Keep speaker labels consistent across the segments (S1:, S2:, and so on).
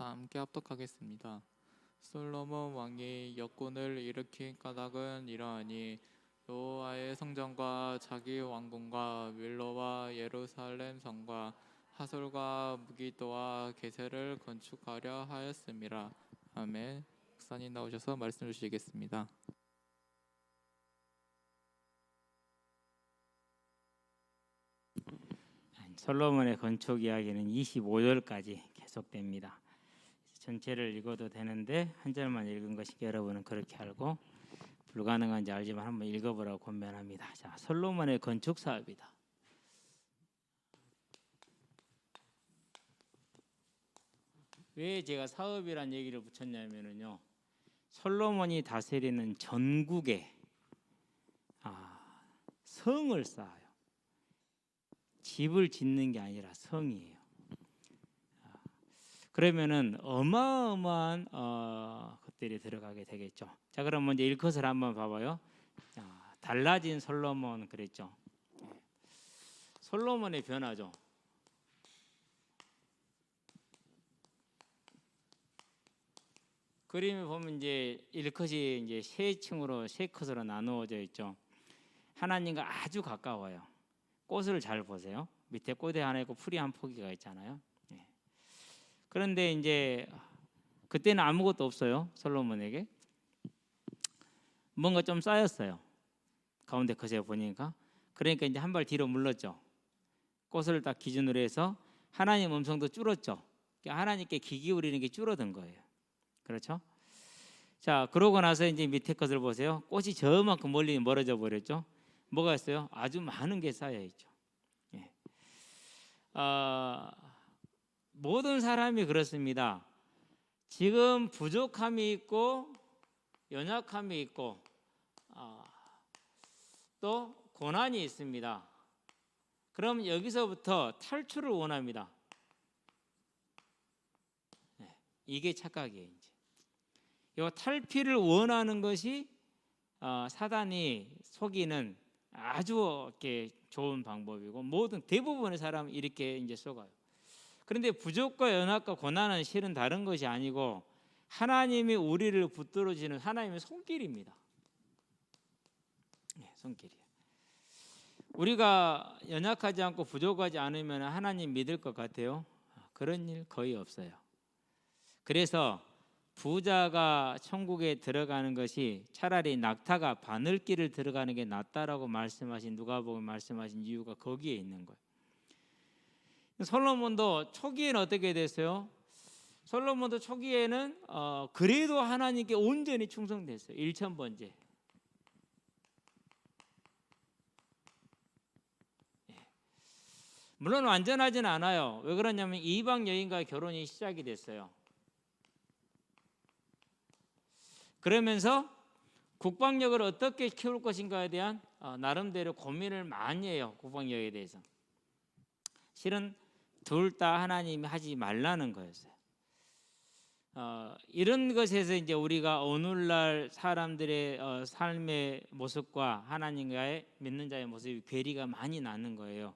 S1: 다 함께 합독하겠습니다. 솔로몬 왕이 역군을 일으킨 까닭은 이러하니 여호와의 성전과 자기 왕궁과 밀로와 예루살렘 성과 하솔과 무기도와 게세를 건축하려 하였음이라. 아멘. 목사님 나오셔서 말씀 주시겠습니다.
S2: 솔로몬의 건축 이야기는 25절까지 계속됩니다. 전체를 읽어도 되는데 한 절만 읽은 것이 여러분은 그렇게 알고 불가능한지 알지만 한번 읽어보라고 권면합니다. 자, 솔로몬의 건축 사업이다. 왜 제가 사업이란 얘기를 붙였냐면은요. 솔로몬이 다스리는 전국에 아, 성을 쌓아요. 집을 짓는 게 아니라 성이에요. 아, 그러면은 어마어마한 어, 것들이 들어가게 되겠죠. 자, 그럼 먼저 일컷을 한번 봐봐요. 자, 달라진 솔로몬 그랬죠. 예. 솔로몬의 변화죠. 그림을 보면 이제 일컷이 이제 세 층으로 세 컷으로 나누어져 있죠. 하나님과 아주 가까워요. 꽃을 잘 보세요. 밑에 꽃에 하나 있고 풀이 한 포기가 있잖아요. 예. 그런데 이제 그때는 아무것도 없어요. 솔로몬에게 뭔가 좀 쌓였어요. 가운데 컷에 보니까 그러니까 이제 한 발 뒤로 물렀죠. 꽃을 딱 기준으로 해서 하나님 음성도 줄었죠. 그러니까 하나님께 귀 기울이는 게 줄어든 거예요. 그렇죠? 자, 그러고 나서 이제 밑에 것을 보세요. 꽃이 저만큼 멀리 멀어져 버렸죠. 뭐가 있어요? 아주 많은 게 쌓여 있죠. 예. 아, 모든 사람이 그렇습니다. 지금 부족함이 있고 연약함이 있고 아, 또 고난이 있습니다. 그럼 여기서부터 탈출을 원합니다. 네, 이게 착각이에요. 이제 이 탈피를 원하는 것이 어, 사단이 속이는 아주 좋은 방법이고 모든 대부분의 사람은 이렇게 이제 속아요. 그런데 부족과 연약과 고난은 실은 다른 것이 아니고 하나님이 우리를 붙들어주는 하나님의 손길입니다. 네, 손길이에요. 우리가 연약하지 않고 부족하지 않으면 하나님 믿을 것 같아요. 그런 일 거의 없어요. 그래서 부자가 천국에 들어가는 것이 차라리 낙타가 바늘길을 들어가는 게 낫다라고 말씀하신 누가복음 말씀하신 이유가 거기에 있는 거예요. 솔로몬도 초기에는 어떻게 됐어요? 솔로몬도 초기에는 어, 그래도 하나님께 온전히 충성됐어요. 일천 번째. 예. 물론 완전하진 않아요. 왜 그러냐면 이방 여인과 결혼이 시작이 됐어요. 그러면서 국방력을 어떻게 키울 것인가에 대한 어, 나름대로 고민을 많이 해요. 국방력에 대해서. 실은 둘 다 하나님이 하지 말라는 거였어요. 어, 이런 것에서 이제 우리가 오늘날 사람들의 어, 삶의 모습과 하나님과의 믿는 자의 모습이 괴리가 많이 나는 거예요.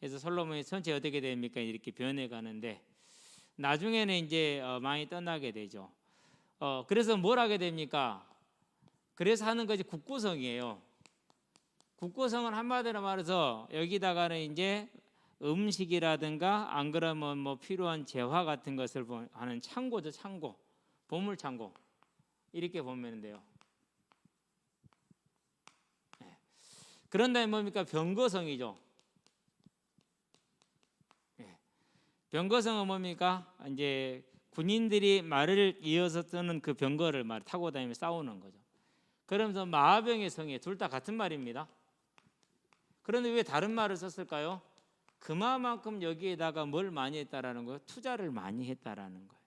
S2: 그래서 솔로몬이 전체 어떻게 됩니까? 이렇게 변해 가는데 나중에는 이제 어, 많이 떠나게 되죠. 어, 그래서 뭘 하게 됩니까? 그래서 하는 것이 국구성이에요. 국구성은 한마디로 말해서 여기다가는 이제 음식이라든가 안 그러면 뭐 필요한 재화 같은 것을 하는 창고죠, 창고. 보물 창고. 이렇게 보면 돼요. 네. 그런 다음에 뭡니까? 병거성이죠. 네. 병거성은 뭡니까? 이제 군인들이 말을 이어서 뜨는 그 병거를 말 타고 다니며 싸우는 거죠. 그러면서 마병의 성에 둘 다 같은 말입니다. 그런데 왜 다른 말을 썼을까요? 그만큼 여기에다가 뭘 많이 했다라는 거예요. 투자를 많이 했다라는 거예요.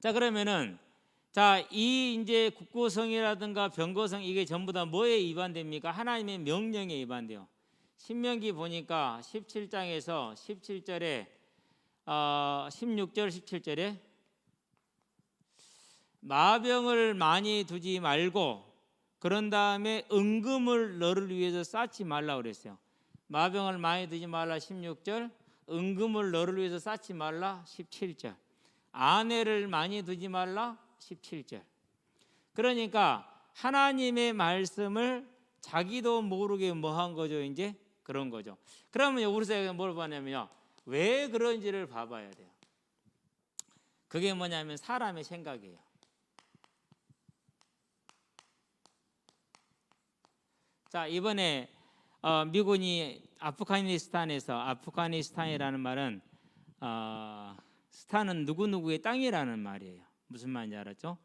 S2: 자 그러면은 자 이 이제 국고성이라든가 병거성 이게 전부 다 뭐에 위반됩니까? 하나님의 명령에 위반돼요. 신명기 보니까 17장에서 17절에 어, 16절 17절에 마병을 많이 두지 말고 그런 다음에 은금을 너를 위해서 쌓지 말라 그랬어요. 마병을 많이 두지 말라 16절, 은금을 너를 위해서 쌓지 말라 17절. 아내를 많이 두지 말라 17절. 그러니까 하나님의 말씀을 자기도 모르게 뭐 한 거죠, 이제 그런 거죠. 그러면 우리가 뭘 봐냐면요. 왜 그런지를 봐봐야 돼요. 그게 뭐냐면 사람의 생각이에요. 자, 이번에 어, 미군이 아프가니스탄에서 아프가니스탄이라는 말은 어, 스탄은 누구 누구의 땅이라는 말이에요. 무슨 말인지 알았죠?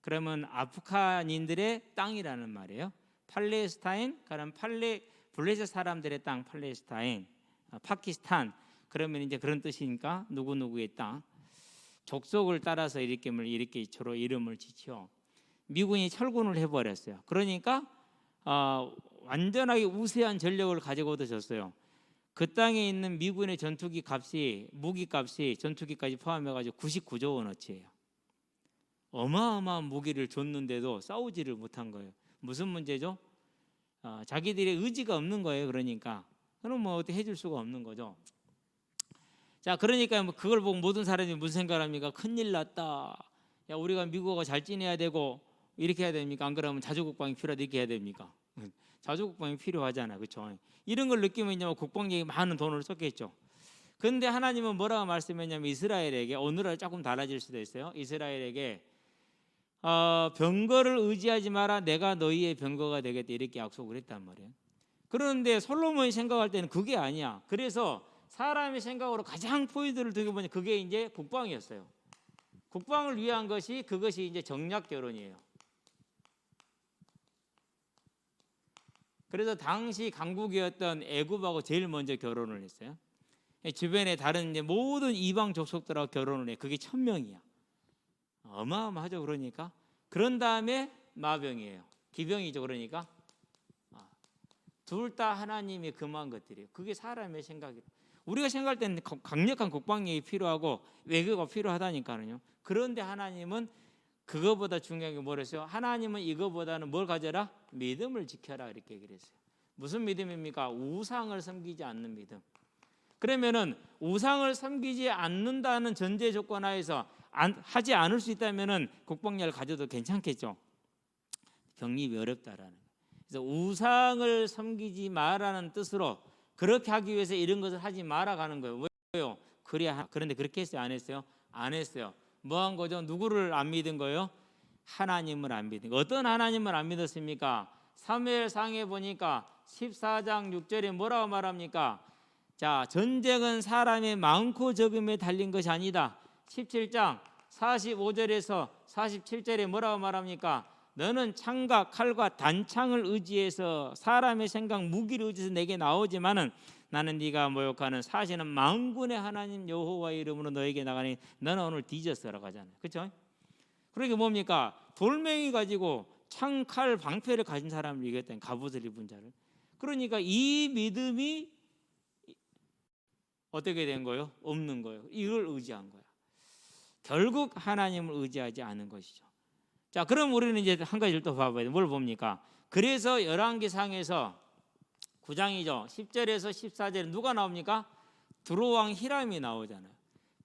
S2: 그러면 아프간인들의 땅이라는 말이에요. 팔레스타인, 그럼 팔레 블레셋 사람들의 땅 팔레스타인, 어, 파키스탄. 그러면 이제 그런 뜻이니까 누구 누구의 땅. 족속을 따라서 이렇게 이렇게 주로 이름을 지죠. 미군이 철군을 해버렸어요. 그러니까 어, 완전하게 우세한 전력을 가지고 얻어졌어요. 그 땅에 있는 미군의 전투기 값이 무기 값이 전투기까지 포함해 가지고 99조 원어치예요. 어마어마한 무기를 줬는데도 싸우지를 못한 거예요. 무슨 문제죠? 어, 자기들의 의지가 없는 거예요. 그러니까 그럼 뭐 어떻게 해줄 수가 없는 거죠. 자, 그러니까 뭐 그걸 보고 모든 사람이 무슨 생각을 합니까? 큰일 났다. 야, 우리가 미국하고 잘 지내야 되고 이렇게 해야 됩니까? 안 그러면 자주 국방이 필요하다 이렇게 해야 됩니까? 자주국방이 필요하잖아, 그렇죠? 이런 걸 느끼면 이제 뭐 국방력이 많은 돈을 썼겠죠. 근데 하나님은 뭐라고 말씀했냐면 이스라엘에게 오늘날 조금 달라질 수도 있어요. 이스라엘에게 어, 병거를 의지하지 마라. 내가 너희의 병거가 되겠다 이렇게 약속을 했단 말이에요. 그런데 솔로몬이 생각할 때는 그게 아니야. 그래서 사람의 생각으로 가장 포인트를 두게 보니 그게 이제 국방이었어요. 국방을 위한 것이 그것이 이제 정략 결혼이에요. 그래서 당시 강국이었던 애굽하고 제일 먼저 결혼을 했어요. 주변에 다른 이제 모든 이방 족속들하고 결혼을 해. 그게 천 명이야. 어마어마하죠. 그러니까 그런 다음에 마병이에요. 기병이죠. 그러니까 아, 둘다 하나님이 금한 것들이에요. 그게 사람의 생각이에요. 우리가 생각할 때는 거- 강력한 국방력이 필요하고 외교가 필요하다니까요. 그런데 하나님은 그거보다 중요한 게 뭐랬어요? 하나님은 이거보다는 뭘 가져라? 믿음을 지켜라 이렇게 얘기를 했어요. 무슨 믿음입니까? 우상을 섬기지 않는 믿음. 그러면은 우상을 섬기지 않는다는 전제 조건 하에서 안, 하지 않을 수 있다면은 국방력을 가져도 괜찮겠죠. 병립이 어렵다라는. 그래서 우상을 섬기지 마라는 뜻으로 그렇게 하기 위해서 이런 것을 하지 말아가는 거예요. 왜요? 그래야 그런데 그렇게 했어요? 안 했어요? 안 했어요. 뭐 한 거죠? 누구를 안 믿은 거예요? 하나님을 안 믿은 거. 어떤 하나님을 안 믿었습니까? 사무엘 상에 보니까 14장 6절에 뭐라고 말합니까? 자, 전쟁은 사람의 많고 적음에 달린 것이 아니다. 17장 45절에서 47절에 뭐라고 말합니까? 너는 창과 칼과 단창을 의지해서 사람의 생각 무기를 의지해서 내게 나오지만은 나는 네가 모욕하는 사실은 만군의 하나님 여호와의 이름으로 너에게 나가니 너는 오늘 뒤졌어라고 하잖아요. 그렇죠? 그러게 뭡니까? 돌멩이 가지고 창, 칼, 방패를 가진 사람을 이겼다는 갑옷을 입은 자를. 그러니까 이 믿음이 어떻게 된 거예요? 없는 거예요. 이걸 의지한 거야. 결국 하나님을 의지하지 않은 것이죠. 자, 그럼 우리는 이제 한 가지를 또 봐봐야 돼. 뭘 봅니까? 그래서 열왕기상에서 9장이죠. 10절에서 14절에 누가 나옵니까? 두로왕 히람이 나오잖아요.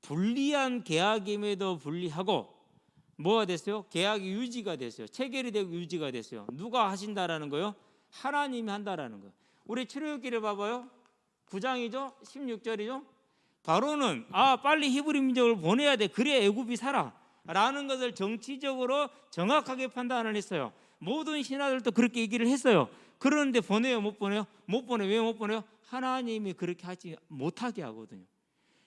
S2: 불리한 계약임에도 불리하고 뭐가 됐어요? 계약이 유지가 됐어요. 체결이 되고 유지가 됐어요. 누가 하신다라는 거요? 하나님이 한다라는 거예요. 우리 출애굽기를 봐봐요. 9장이죠. 16절이죠. 바로는 아 빨리 히브리 민족을 보내야 돼. 그래야 애굽이 살아. 라는 것을 정치적으로 정확하게 판단을 했어요. 모든 신하들도 그렇게 얘기를 했어요. 그런데 보내요, 못 보내요? 못 보내. 왜못 보내요? 하나님이 그렇게 하지 못하게 하거든요.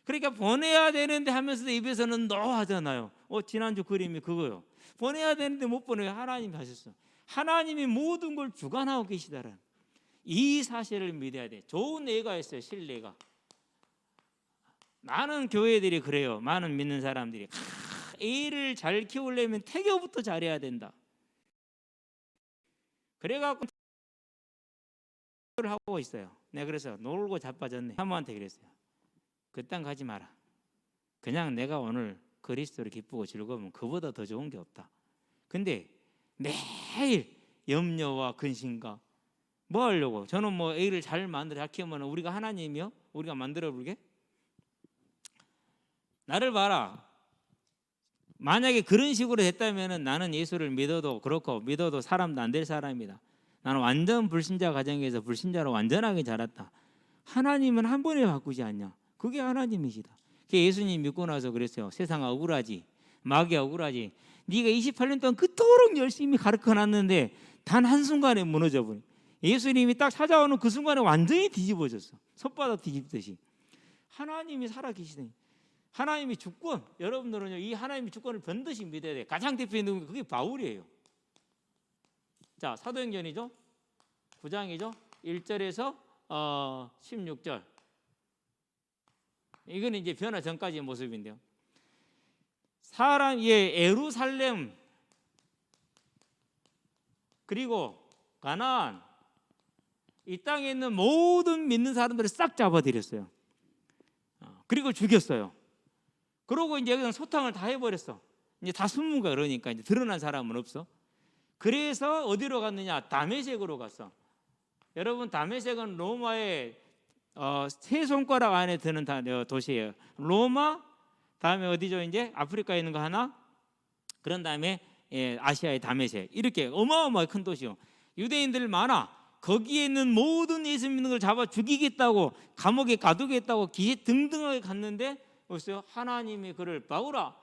S2: 그러니까 보내야 되는데 하면서도 입에서는 너 하잖아요. 어 지난주 그림이 그거요. 보내야 되는데 못 보내요. 하나님이 하셨어. 하나님이 모든 걸 주관하고 계시다라는 이 사실을 믿어야 돼. 좋은 애가 있어요. 신뢰가. 많은 교회들이 그래요. 많은 믿는 사람들이 아, 애를 잘 키우려면 태교부터 잘해야 된다. 그래갖고 를 하고 있어요. 내가 그래서 놀고 자빠졌네. 사모한테 그랬어요. 그 땅 가지 마라. 그냥 내가 오늘 그리스도를 기쁘고 즐거우면 그보다 더 좋은 게 없다. 근데 매일 염려와 근심과 뭐 하려고? 저는 뭐 애를 잘 만들어 잘 키우면 우리가 하나님이요? 우리가 만들어 볼게? 나를 봐라. 만약에 그런 식으로 됐다면은 나는 예수를 믿어도 그렇고 믿어도 사람도 안 될 사람이다. 나는 완전 불신자 가정에서 불신자로 완전하게 자랐다. 하나님은 한 번에 바꾸지 않냐? 그게 하나님이시다. 그 예수님 믿고 나서 그랬어요. 세상 억울하지. 마귀 억울하지. 네가 28년 동안 그토록 열심히 가르쳐 놨는데 단 한순간에 무너져 버려. 예수님이 딱 찾아오는 그 순간에 완전히 뒤집어졌어. 손바닥 뒤집듯이. 하나님이 살아 계시네. 하나님의 주권. 여러분들은요, 이 하나님의 주권을 번듯이 믿어야 돼. 가장 대표 있는 게 그게 바울이에요. 자, 사도행전이죠. 9장이죠. 1절에서 어, 16절. 이거는 이제 변화 전까지의 모습인데요. 사람 예 에루살렘 그리고 가나안 이 땅에 있는 모든 믿는 사람들을 싹 잡아들였어요. 어, 그리고 죽였어요. 그러고 이제 여기서 소탕을 다 해버렸어. 이제 다 숨은 거야 그러니까 이제 드러난 사람은 없어. 그래서 어디로 갔느냐? 다메섹으로 갔어. 여러분 다메섹은 로마의 어, 세 손가락 안에 드는 다- 어, 도시예요. 로마 다음에 어디죠? 이제 아프리카에 있는 거 하나. 그런 다음에 예, 아시아의 다메섹 이렇게 어마어마하게 큰 도시요. 유대인들 많아. 거기에 있는 모든 예수 믿는 걸 잡아 죽이겠다고 감옥에 가두겠다고 기세 등등하게 갔는데 보세요. 하나님이 그를 바울아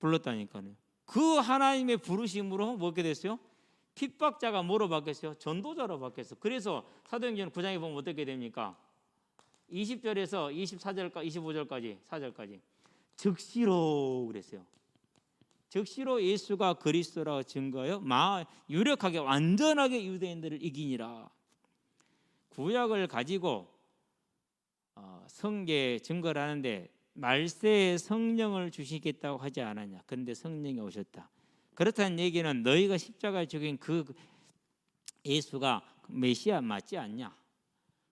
S2: 불렀다니까요. 그 하나님의 부르심으로 뭐게 됐어요? 핍박자가 뭐로 바뀌었어요? 전도자로 바뀌었어. 그래서 사도행전 9장에 보면 어떻게 됩니까? 20절에서 24절까지 25절까지 4절까지 즉시로 그랬어요. 즉시로 예수가 그리스도라 증거하여 마 유력하게 완전하게 유대인들을 이기니라. 구약을 가지고 어, 성계 증거를 하는데 말세에 성령을 주시겠다고 하지 않았냐. 그런데 성령이 오셨다. 그렇다는 얘기는 너희가 십자가에 죽인 그 예수가 메시아 맞지 않냐?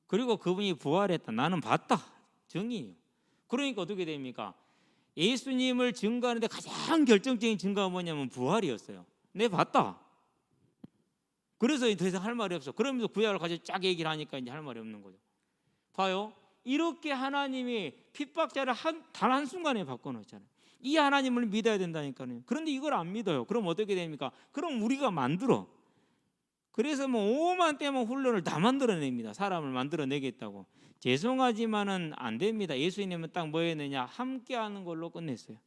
S2: 그리고 그분이 부활했다. 나는 봤다. 증인이요. 그러니까 어떻게 됩니까? 예수님을 증거하는데 가장 결정적인 증거가 뭐냐면 부활이었어요. 내 봤다. 그래서 더 이상 할 말이 없어. 그러면서 구약을 가지고 쫙 얘기를 하니까 이제 할 말이 없는 거죠. 봐요. 이렇게 하나님이 핍박자를 한, 단 한순간에 바꿔놓잖아요. 이 하나님을 믿어야 된다니까요. 그런데 이걸 안 믿어요. 그럼 어떻게 됩니까? 그럼 우리가 만들어. 그래서 뭐 오만 때만 훈련을 다 만들어냅니다. 사람을 만들어내겠다고. 죄송하지만은 안 됩니다. 예수님은 딱 뭐였느냐? 함께하는 걸로 끝냈어요.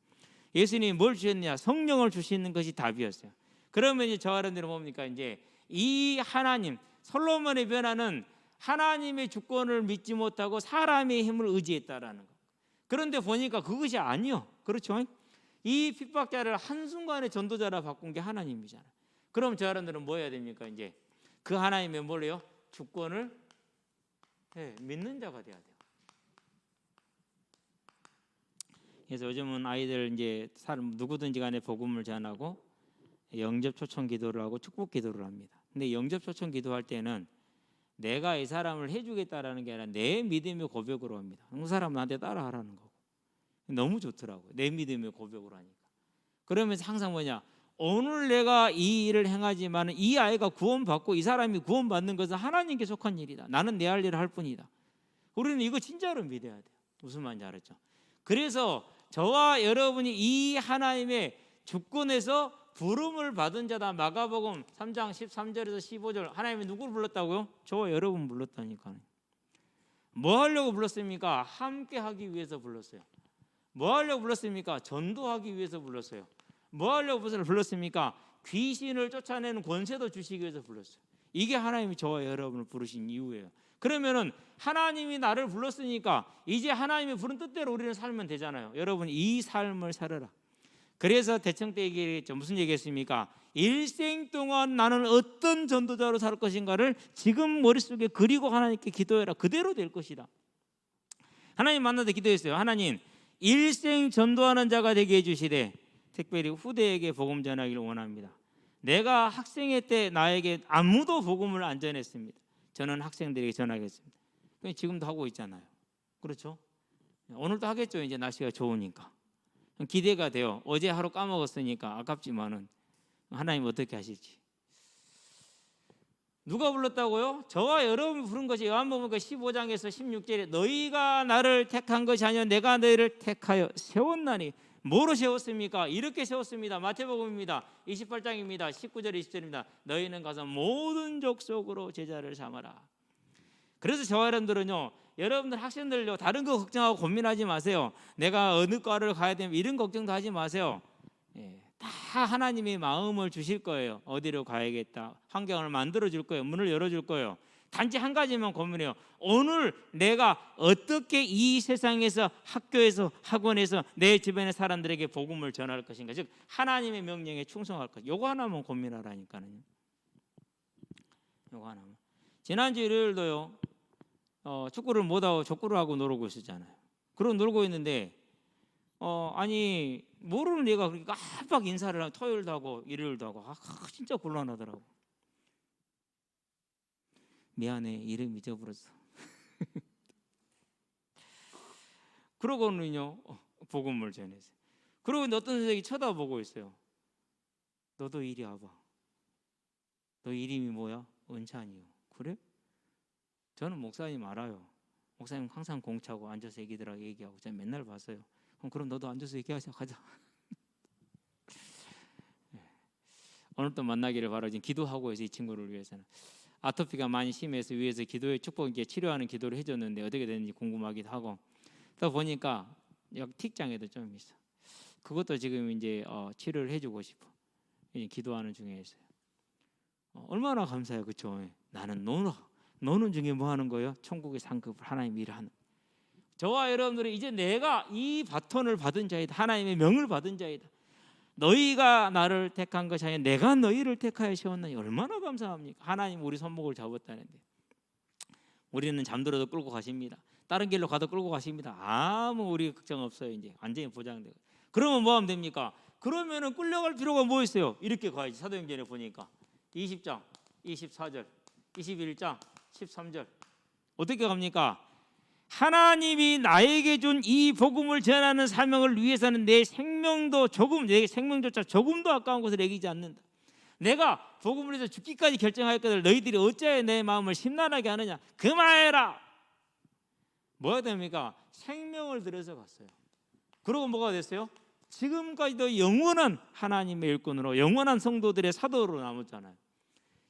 S2: 예수님이 뭘 주셨느냐? 성령을 주시는 것이 답이었어요. 그러면 이제 저 여러분들은 뭡니까? 이제 이 하나님 솔로몬의 변화는 하나님의 주권을 믿지 못하고 사람의 힘을 의지했다라는 거. 그런데 보니까 그것이 아니요. 그렇죠? 이 핍박자를 한순간에 전도자라 바꾼 게 하나님이잖아요. 그럼 저 여러분들은 뭐 해야 됩니까? 이제 그 하나님의 뭘요? 주권을 예, 믿는 자가 돼야 돼요. 그래서 요즘은 아이들 이제 사람 누구든지 간에 복음을 전하고 영접 초청 기도를 하고 축복 기도를 합니다. 근데 영접 초청 기도할 때는 내가 이 사람을 해주겠다라는 게 아니라 내 믿음의 고백으로 합니다. 그 사람 나한테 따라하라는 거고 너무 좋더라고요. 내 믿음의 고백으로 하니까. 그러면서 항상 뭐냐 오늘 내가 이 일을 행하지만 이 아이가 구원받고 이 사람이 구원받는 것은 하나님께 속한 일이다. 나는 내 할 일을 할 뿐이다. 우리는 이거 진짜로 믿어야 돼요. 무슨 말인지 알았죠? 그래서 저와 여러분이 이 하나님의 주권에서 부름을 받은 자다. 마가복음 3장 13절에서 15절 하나님이 누구를 불렀다고요? 저와 여러분 불렀다니까요. 뭐 하려고 불렀습니까? 함께 하기 위해서 불렀어요. 뭐 하려고 불렀습니까? 전도하기 위해서 불렀어요. 뭐 하려고 불렀습니까? 귀신을 쫓아내는 권세도 주시기 위해서 불렀어요. 이게 하나님이 저와 여러분을 부르신 이유예요. 그러면은 하나님이 나를 불렀으니까 이제 하나님이 부른 뜻대로 우리는 살면 되잖아요. 여러분 이 삶을 살아라. 그래서 대청 때 얘기했죠. 무슨 얘기했습니까? 일생 동안 나는 어떤 전도자로 살 것인가를 지금 머릿속에 그리고 하나님께 기도해라. 그대로 될 것이다. 하나님 때 기도했어요. 하나님 일생 전도하는 자가 되게 해주시되 특별히 후대에게 복음 전하기를 원합니다. 내가 학생회 때 나에게 아무도 복음을 안 전했습니다. 저는 학생들에게 전하겠습니다. 지금도 하고 있잖아요. 그렇죠? 오늘도 하겠죠. 이제 날씨가 좋으니까. 기대가 돼요. 어제 하루 까먹었으니까 아깝지만은 하나님 어떻게 하실지. 누가 불렀다고요? 저와 여러분이 부른 것이 요한복음 15장에서 16절에 너희가 나를 택한 것이 아니라 내가 너희를 택하여 세웠나니 뭐로 세웠습니까? 이렇게 세웠습니다. 마태복음입니다. 28장입니다. 19절 20절입니다. 너희는 가서 모든 족속으로 제자를 삼아라. 그래서 저와 여러분들은요. 여러분들 학생들요. 다른 거 걱정하고 고민하지 마세요. 내가 어느 과를 가야 되면 이런 걱정도 하지 마세요. 예, 다 하나님의 마음을 주실 거예요. 어디로 가야겠다. 환경을 만들어 줄 거예요. 문을 열어 줄 거예요. 단지 한 가지만 고민해요. 오늘 내가 어떻게 이 세상에서 학교에서 학원에서 내 주변의 사람들에게 복음을 전할 것인가? 즉 하나님의 명령에 충성할 것. 요거 하나만 고민하라니까요. 요거 하나만. 지난주 일요일도요. 어, 축구를 못 하고 족구를 하고 놀고 있었잖아요. 그러고 놀고 있는데 어 아니 모르는 얘가 그렇게 깜빡 인사를 하고 토요일도 하고 일요일도 하고 아 진짜 곤란하더라고. 미안해 이름 잊어버렸어. 그러고는요 어, 복음을 전했어요. 그러고 어떤 선생님이 쳐다보고 있어요. 너도 이리 와봐. 너 이름이 뭐야? 은찬이요. 그래? 저는 목사님 알아요. 목사님 항상 공차고 앉아서 얘기들하고 얘기하고 제가 맨날 봤어요. 그럼 그럼 너도 앉아서 얘기하자 가자. 예. 오늘 또 만나기를 바라지 기도하고 해서 이 친구를 위해서는 아토피가 많이 심해서 위에서 기도에 축복에 치료하는 기도를 해줬는데 어떻게 되는지 궁금하기도 하고 또 보니까 여기 틱장에도 좀 있어. 그것도 지금 이제 어, 치료를 해주고 싶어. 기도하는 중에 있어요. 어, 얼마나 감사해요, 그렇죠? 나는 노는 노는 중에 뭐 하는 거예요? 천국의 상급을 하나님 일하는. 저와 여러분들은 이제 내가 이 바톤을 받은 자이다. 하나님의 명을 받은 자이다. 너희가 나를 택한 것이 아니라 내가 너희를 택하여 세웠나니 얼마나 감사합니까? 하나님 우리 손목을 잡았다는데 우리는 잠들어도 끌고 가십니다. 다른 길로 가도 끌고 가십니다. 아무 우리 걱정 없어요. 이제 완전히 보장되고. 그러면 뭐 하면 됩니까? 그러면은 끌려갈 필요가 뭐 있어요? 이렇게 가야지. 사도행전에 보니까 20장, 24절, 21장, 13절 어떻게 갑니까? 하나님이 나에게 준 이 복음을 전하는 사명을 위해서는 내 생명도 조금 내 생명조차 조금도 아까운 것을 여기지 않는다. 내가 복음을 위해서 죽기까지 결정하였거든 너희들이 어찌하여 내 마음을 심란하게 하느냐 그만해라. 뭐가 됩니까? 생명을 들여서 갔어요. 그러고 뭐가 됐어요? 지금까지도 영원한 하나님의 일꾼으로 영원한 성도들의 사도로 남았잖아요.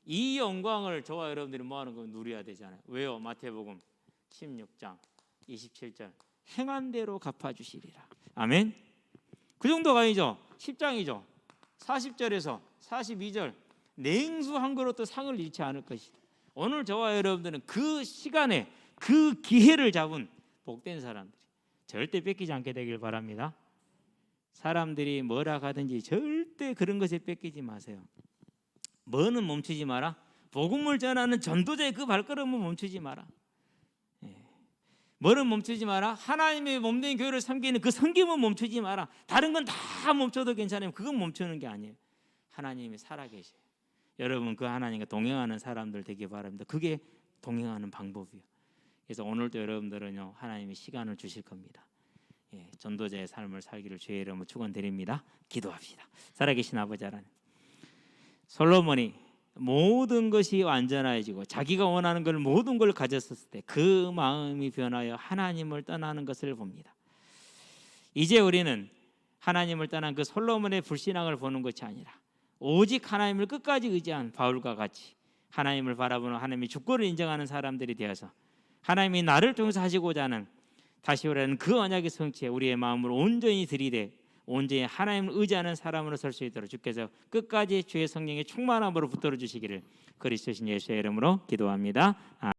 S2: 이 영광을 저와 여러분들이 뭐 하는 거 누려야 되잖아요. 왜요? 마태복음 16장 27절 행한 대로 갚아 주시리라. 아멘. 그 정도가 아니죠. 10장이죠. 40절에서 42절 냉수 한 그릇도 상을 잃지 않을 것이다. 오늘 저와 여러분들은 그 시간에 그 기회를 잡은 복된 사람들이 절대 뺏기지 않게 되길 바랍니다. 사람들이 뭐라 하든지 절대 그런 것에 뺏기지 마세요. 뭐는 멈추지 마라. 복음을 전하는 전도자의 그 발걸음은 멈추지 마라. 예. 뭐는 멈추지 마라. 하나님의 몸된 교회를 섬기는 그 섬김은 멈추지 마라. 다른 건 다 멈춰도 괜찮아요. 그건 멈추는 게 아니에요. 하나님이 살아계셔요. 여러분 그 하나님과 동행하는 사람들 되기 바랍니다. 그게 동행하는 방법이에요. 그래서 오늘도 여러분들은요 하나님이 시간을 주실 겁니다. 예, 전도자의 삶을 살기를 주의 이름으로 축원드립니다. 기도합시다. 살아계신 아버지 하나님. 솔로몬이 모든 것이 완전해지고 자기가 원하는 걸 모든 걸 가졌었을 때 그 마음이 변하여 하나님을 떠나는 것을 봅니다. 이제 우리는 하나님을 떠난 그 솔로몬의 불신앙을 보는 것이 아니라 오직 하나님을 끝까지 의지한 바울과 같이 하나님을 바라보는 하나님의 주권을 인정하는 사람들이 되어서 하나님이 나를 통해서 하시고자 하는 다시 오라는 그 언약의 성취에 우리의 마음을 온전히 들이대 온전히 하나님을 의지하는 사람으로 설 수 있도록 주께서 끝까지 주의 성령의 충만함으로 붙들어 주시기를 그리스도신 예수의 이름으로 기도합니다.